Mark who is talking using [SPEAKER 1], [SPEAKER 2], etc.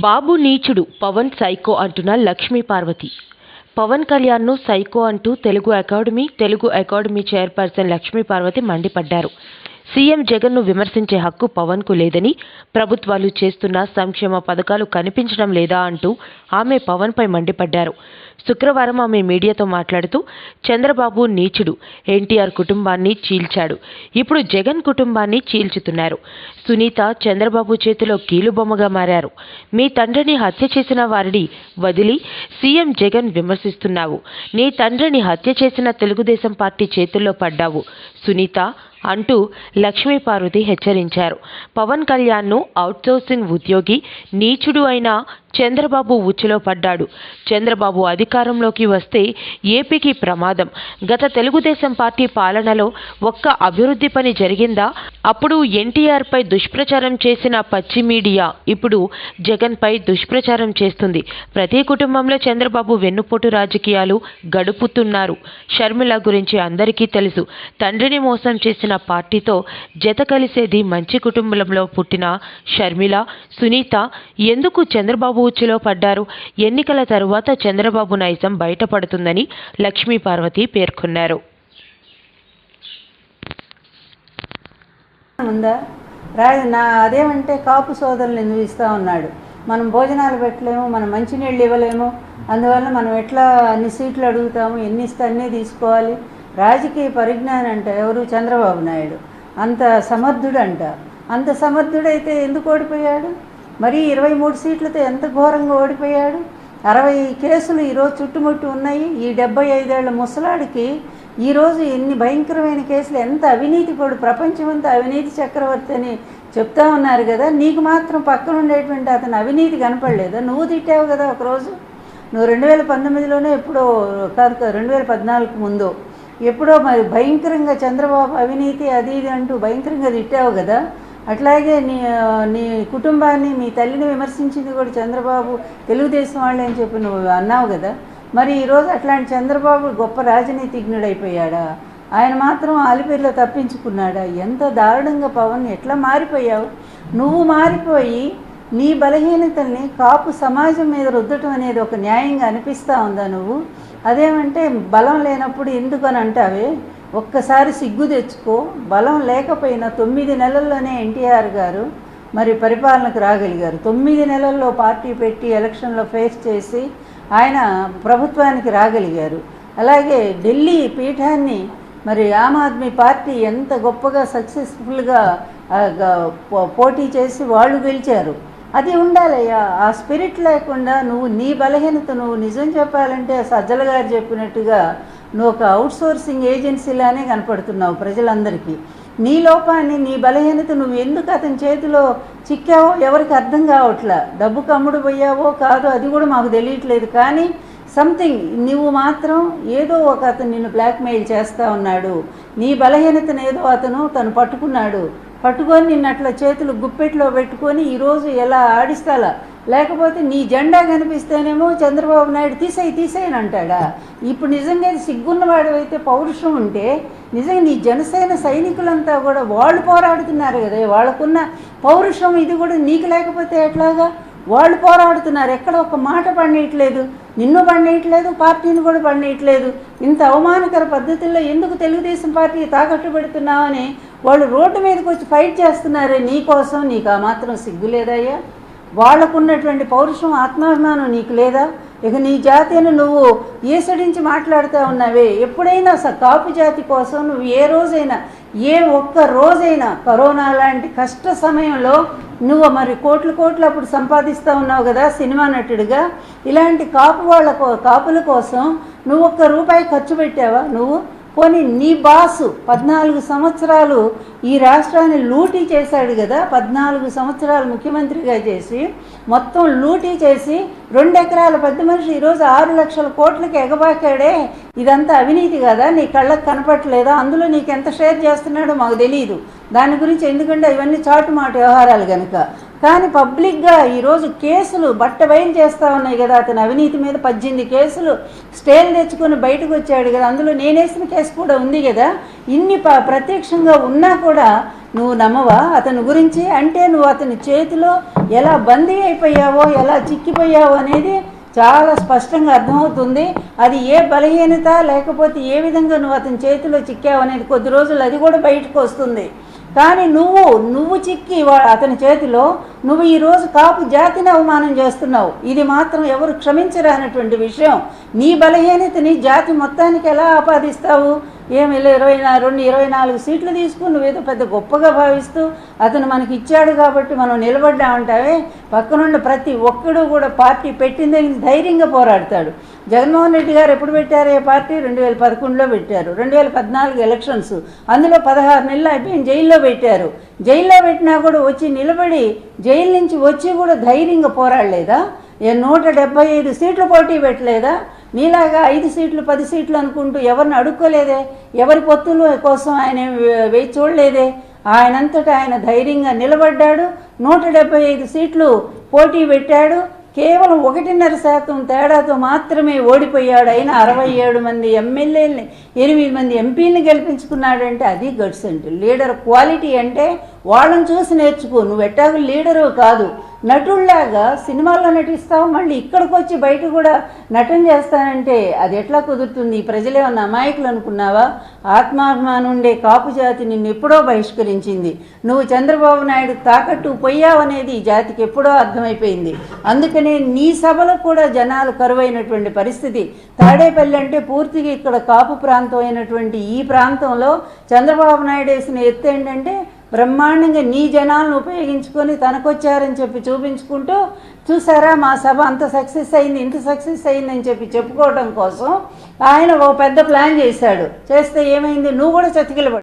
[SPEAKER 1] బాబు నీచుడు పవన్ సైకో అంటున్న లక్ష్మీ పార్వతి. పవన్ కళ్యాణ్ను సైకో అంటూ Telugu academy Telugu academy chairperson Lakshmi Parvathi మండిపడ్డారు. సీఎం జగన్ను విమర్శించే హక్కు పవన్కు లేదని ప్రభుత్వాలు చేస్తున్న సంక్షేమ పథకాలు కనిపించడం లేదా అంటూ ఆమె పవన్పై మండిపడ్డారు. శుక్రవారం ఆమె మీడియాతో మాట్లాడుతూ చంద్రబాబు నీచుడు. ఎన్టీఆర్ కుటుంబాన్ని చీల్చాడు. ఇప్పుడు జగన్ కుటుంబాన్ని చీల్చుతున్నారు. సునీత చంద్రబాబు చేతిలో కీలుబొమ్మగా మారారు. మీ తండ్రిని హత్య చేసిన వారిని వదిలి సీఎం జగన్ విమర్శిస్తున్నావు. నీ తండ్రిని హత్య చేసిన తెలుగుదేశం పార్టీ చేతుల్లో పడ్డావు. సునీత అంటూ లక్ష్మీ పార్వతి హెచ్చరించారు. పవన్ కళ్యాణ్ను అవుట్సోర్సింగ్ ఉద్యోగి నీచుడు అయిన చంద్రబాబు ఉచ్చులో పడ్డాడు. చంద్రబాబు అధికారంలోకి వస్తే ఏపీకి ప్రమాదం. గత తెలుగుదేశం పార్టీ పాలనలో ఒక్క అభివృద్ధి పని జరిగిందా? అప్పుడు ఎన్టీఆర్పై దుష్ప్రచారం చేసిన పచ్చి మీడియా ఇప్పుడు జగన్పై దుష్ప్రచారం చేస్తుంది. ప్రతి కుటుంబంలో చంద్రబాబు వెన్నుపోటు రాజకీయాలు గడుపుతున్నారు. షర్మిల గురించి అందరికీ తెలుసు. తండ్రిని మోసం చేసిన పార్టీతో జత కలిసేది మంచి కుటుంబంలో పుట్టిన షర్మిల సునీత. ఎందుకు చంద్రబాబు ఉచ్చులో పడ్డారు. ఎన్నికల తరువాత చంద్రబాబు నైజం బయటపడుతుందని లక్ష్మీ పార్వతి పేర్కొన్నారు.
[SPEAKER 2] ఉందా? రా నా అదేమంటే కాపు సోదరులు ఎందుకు ఇస్తూ ఉన్నాడు. మనం భోజనాలు పెట్టలేము మనం మంచినీళ్ళు ఇవ్వలేము. అందువల్ల మనం ఎట్లా అన్ని సీట్లు అడుగుతాము ఎన్ని ఇస్తే అన్నీ తీసుకోవాలి? రాజకీయ పరిజ్ఞానం అంట ఎవరు? చంద్రబాబు నాయుడు. అంత సమర్థుడు అంట అంత సమర్థుడైతే ఎందుకు ఓడిపోయాడు? మరి ఇరవై మూడు సీట్లతో ఎంత ఘోరంగా ఓడిపోయాడు? అరవై కేసులు ఈరోజు చుట్టుముట్టు ఉన్నాయి. ఈ డెబ్బై ఐదేళ్ళ ముసలాడికి ఈరోజు ఎన్ని భయంకరమైన కేసులు ఎంత అవినీతి కూడా ప్రపంచమంతా అవినీతి చక్రవర్తి అని చెప్తా ఉన్నారు కదా. నీకు మాత్రం పక్కన ఉండేటువంటి అతను అవినీతి కనపడలేదా? నువ్వు తిట్టావు కదా ఒకరోజు. నువ్వు రెండు వేల పంతొమ్మిదిలోనే ఎప్పుడో కాదు, రెండు వేల పద్నాలుగు ముందు. ఎప్పుడో మరి భయంకరంగా చంద్రబాబు అవినీతి అది ఇది అంటూ భయంకరంగా తిట్టావు కదా. అట్లాగే నీ నీ కుటుంబాన్ని మీ తల్లిని విమర్శించింది కూడా చంద్రబాబు తెలుగుదేశం వాళ్ళే అని చెప్పి నువ్వు అన్నావు కదా. మరి ఈరోజు అట్లాంటి చంద్రబాబు గొప్ప రాజనీతిజ్ఞుడైపోయాడా? ఆయన మాత్రం ఆలిపేరులో తప్పించుకున్నాడా? ఎంత దారుణంగా పవన్ ఎట్లా మారిపోయావు? నువ్వు మారిపోయి నీ బలహీనతల్ని కాపు సమాజం మీద రుద్దటం అనేది ఒక న్యాయంగా అనిపిస్తూ ఉందా నువ్వు? అదేమంటే బలం లేనప్పుడు ఎందుకు అని అంటావే ఒక్కసారి సిగ్గు తెచ్చుకో బలం లేకపోయినా తొమ్మిది నెలల్లోనే ఎన్టీఆర్ గారు మరి పరిపాలనకు రాగలిగారు. తొమ్మిది నెలల్లో పార్టీ పెట్టి ఎలక్షన్లో ఫేస్ చేసి ఆయన ప్రభుత్వానికి రాగలిగారు. అలాగే ఢిల్లీ పీఠాన్ని మరి ఆమ్ ఆద్మీ పార్టీ ఎంత గొప్పగా సక్సెస్ఫుల్గా పోటీ చేసి వాళ్ళు గెలిచారు. అది ఉండాలయ్యా. ఆ స్పిరిట్ లేకుండా నువ్వు నీ బలహీనత నువ్వు నిజం చెప్పాలంటే సజ్జల గారు చెప్పినట్టుగా నువ్వు ఒక అవుట్సోర్సింగ్ ఏజెన్సీలానే కనపడుతున్నావు ప్రజలందరికీ. నీ లోపాన్ని నీ బలహీనత నువ్వు ఎందుకు అతని చేతిలో చిక్కావో ఎవరికి అర్థం కావట్లా? డబ్బు కమ్ముడు పోయావో కాదో అది కూడా మాకు తెలియట్లేదు. కానీ సంథింగ్ నువ్వు మాత్రం ఏదో ఒక అతను నిన్ను బ్లాక్మెయిల్ చేస్తా ఉన్నాడు. నీ బలహీనతను ఏదో అతను తను పట్టుకున్నాడు. పట్టుకొని నిన్ను అట్లా చేతులు గుప్పెట్లో పెట్టుకొని ఈరోజు ఎలా ఆడిస్తాలా? లేకపోతే నీ జెండా కనిపిస్తేనేమో చంద్రబాబు నాయుడు తీసేయి తీసేయని అంటాడా? ఇప్పుడు నిజంగా సిగ్గున్నవాడు అయితే పౌరుషం ఉంటే నిజంగా నీ జనసేన సైనికులంతా కూడా వాళ్ళు పోరాడుతున్నారు కదా వాళ్ళకున్న పౌరుషం ఇది కూడా నీకు లేకపోతే ఎట్లాగా? వాళ్ళు పోరాడుతున్నారు ఎక్కడ ఒక మాట పండియట్లేదు నిన్ను పండియట్లేదు పార్టీని కూడా పండియట్లేదు. ఇంత అవమానకర పద్ధతుల్లో ఎందుకు తెలుగుదేశం పార్టీ తాకట్టు పెడుతున్నావని వాళ్ళు రోడ్డు మీదకి వచ్చి ఫైట్ చేస్తున్నారే నీ కోసం నీకు ఆ మాత్రం సిగ్గు లేదయ్యా? వాళ్ళకున్నటువంటి పౌరుషం ఆత్మాభిమానం నీకు లేదా? ఇక నీ జాతిని నువ్వు ఈసడించి మాట్లాడుతూ ఉన్నావే. ఎప్పుడైనా స కాపు జాతి కోసం నువ్వు ఏ రోజైనా ఏ ఒక్క రోజైనా కరోనా లాంటి కష్ట సమయంలో నువ్వు మరి కోట్లు కోట్లు అప్పుడు సంపాదిస్తూ ఉన్నావు కదా సినిమా నటుడిగా. ఇలాంటి కాపు వాళ్ళ కో- కాపుల కోసం నువ్వు ఒక్క రూపాయి ఖర్చు పెట్టావా? నువ్వు పోనీ నీ బాసు పద్నాలుగు సంవత్సరాలు ఈ రాష్ట్రాన్ని లూటీ చేశాడు కదా పద్నాలుగు సంవత్సరాలు ముఖ్యమంత్రిగా చేసి మొత్తం లూటీ చేసి రెండు ఎకరాల పెద్ద మనిషి ఈరోజు ఆరు లక్షల కోట్లకి ఎగబాకాడే ఇదంతా అవినీతి కదా? నీ కళ్ళకు కనపట్లేదా అందులో నీకు ఎంత షేర్ చేస్తున్నాడో మాకు తెలియదు దాని గురించి ఎందుకంటే ఇవన్నీ చాటుమాట వ్యవహారాలు కనుక కానీ పబ్లిక్గా ఈరోజు కేసులు బట్ట బయలు చేస్తూ ఉన్నాయి కదా. అతను అవినీతి మీద పద్దెనిమిది కేసులు స్టేలు తెచ్చుకొని బయటకు వచ్చాడు కదా. అందులో నేనేసిన కేసు కూడా ఉంది కదా. ఇన్ని ప ప్రత్యక్షంగా ఉన్నా కూడా నువ్వు నమ్మవా? అతని గురించి అంటే నువ్వు అతని చేతిలో ఎలా బందీ అయిపోయావో ఎలా చిక్కిపోయావో అనేది చాలా స్పష్టంగా అర్థమవుతుంది. అది ఏ బలహీనత లేకపోతే ఏ విధంగా నువ్వు అతని చేతిలో చిక్కావు అనేది కొద్ది రోజులు అది కూడా బయటకు వస్తుంది. కానీ నువ్వు నువ్వు చిక్కి వా- అతని చేతిలో నువ్వు ఈరోజు కాపు జాతిని అవమానం చేస్తున్నావు. ఇది మాత్రం ఎవరు క్షమించరానటువంటి విషయం. నీ బలహీనతని జాతి మొత్తానికి ఎలా ఆపాదిస్తావు? ఏమి లేదు ఇరవై రెండు ఇరవై నాలుగు సీట్లు తీసుకుని నువ్వేదో పెద్ద గొప్పగా భావిస్తూ అతను మనకి ఇచ్చాడు కాబట్టి మనం నిలబడ్డామంటావే పక్కనున్న ప్రతి ఒక్కడు కూడా పార్టీ పెట్టిందే ధైర్యంగా పోరాడతాడు. జగన్మోహన్ రెడ్డి గారు ఎప్పుడు పెట్టారు ఏ పార్టీ? రెండు వేల పదకొండులో పెట్టారు. రెండు వేల పద్నాలుగు ఎలక్షన్స్ అందులో పదహారు నెలలు అయిపోయి జైల్లో పెట్టారు. జైల్లో పెట్టినా కూడా వచ్చి నిలబడి జైలు నుంచి వచ్చి కూడా ధైర్యంగా పోరాడలేదా? ఏ నూట డెబ్బై ఐదు సీట్లు పోటీ పెట్టలేదా? నీలాగా ఐదు సీట్లు పది సీట్లు అనుకుంటూ ఎవరిని అడుక్కోలేదే? ఎవరి పొత్తుల కోసం ఆయన వే- వేచి చూడలేదే? ఆయనంతటా ఆయన ధైర్యంగా నిలబడ్డాడు నూట డెబ్బై ఐదు సీట్లు పోటీ పెట్టాడు కేవలం ఒకటిన్నర శాతం తేడాతో మాత్రమే ఓడిపోయాడు. అయిన అరవై ఏడు మంది ఎమ్మెల్యేలని ఎనిమిది మంది ఎంపీని గెలిపించుకున్నాడంటే అది గట్స్ అంటే లీడర్ క్వాలిటీ అంటే వాళ్ళని చూసి నేర్చుకో. నువ్వు ఎట్టాగు లీడరు కాదు. నటుల్లాగా సినిమాల్లో నటిస్తావు మళ్ళీ ఇక్కడికి వచ్చి బయట కూడా నటన చేస్తానంటే అది ఎట్లా కుదురుతుంది? ఈ ప్రజలేమన్నా అమాయకులు అనుకున్నావా? ఆత్మాభిమానుండే కాపు జాతి నిన్ను ఎప్పుడో బహిష్కరించింది. నువ్వు చంద్రబాబు నాయుడు తాకట్టు పోయావనేది ఈ జాతికి ఎప్పుడో అర్థమైపోయింది. అందుకనే నీ సభలో కూడా జనాలు కరువైనటువంటి పరిస్థితి. తాడేపల్లి అంటే పూర్తిగా ఇక్కడ కాపు ప్రాంతం అయినటువంటి ఈ ప్రాంతంలో చంద్రబాబు నాయుడు వేసిన ఎత్తు ఏంటంటే బ్రహ్మాండంగా నీ జనాలను ఉపయోగించుకొని తనకొచ్చారని చెప్పి చూపించుకుంటూ చూసారా మా సభ అంత సక్సెస్ అయింది ఇంత సక్సెస్ అయిందని చెప్పి చెప్పుకోవడం కోసం ఆయన ఓ పెద్ద ప్లాన్ చేశాడు. చేస్తే ఏమైంది? నువ్వు కూడా చతికిలబడి